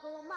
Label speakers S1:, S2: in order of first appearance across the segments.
S1: 不嘛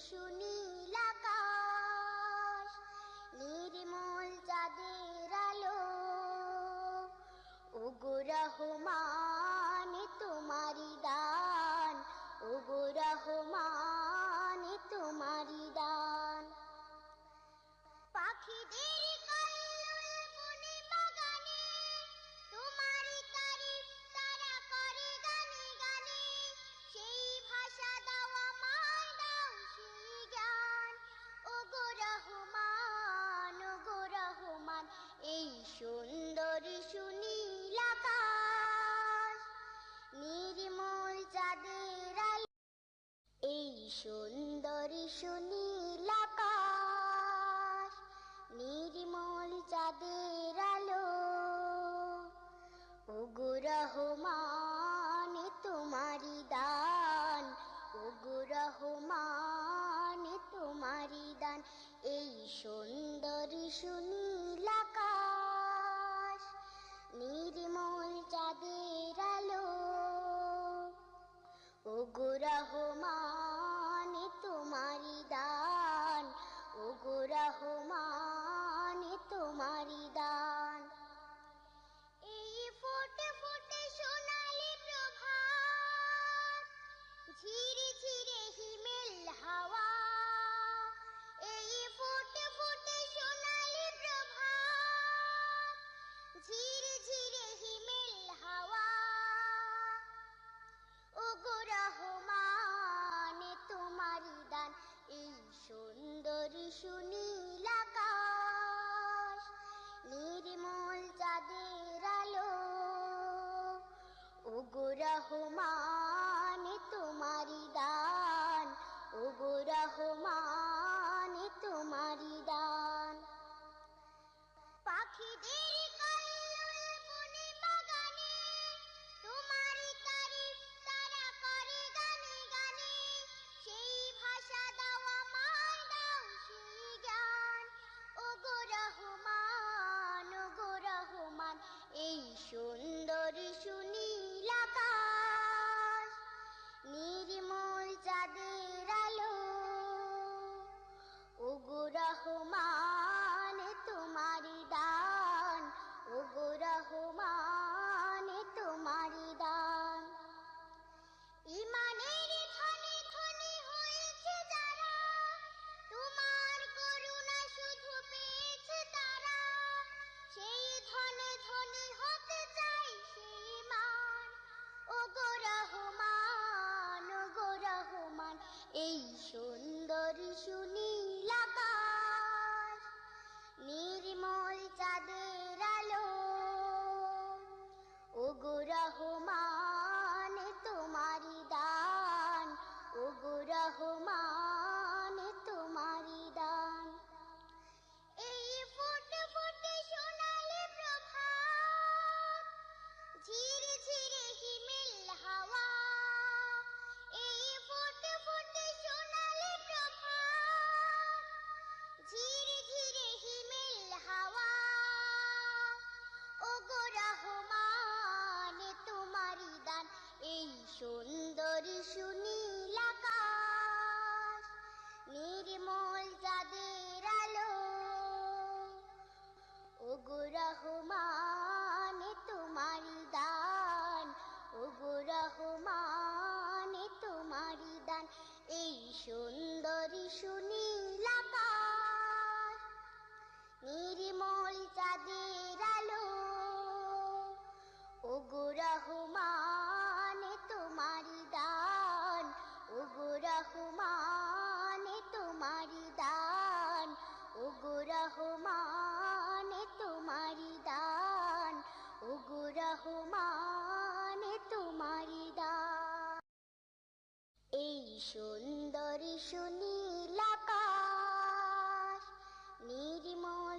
S1: শুনি সুনীল নির্মল চাঁদের আলো। ওগো সুন্দরী সুনীল আকাশ নির্মল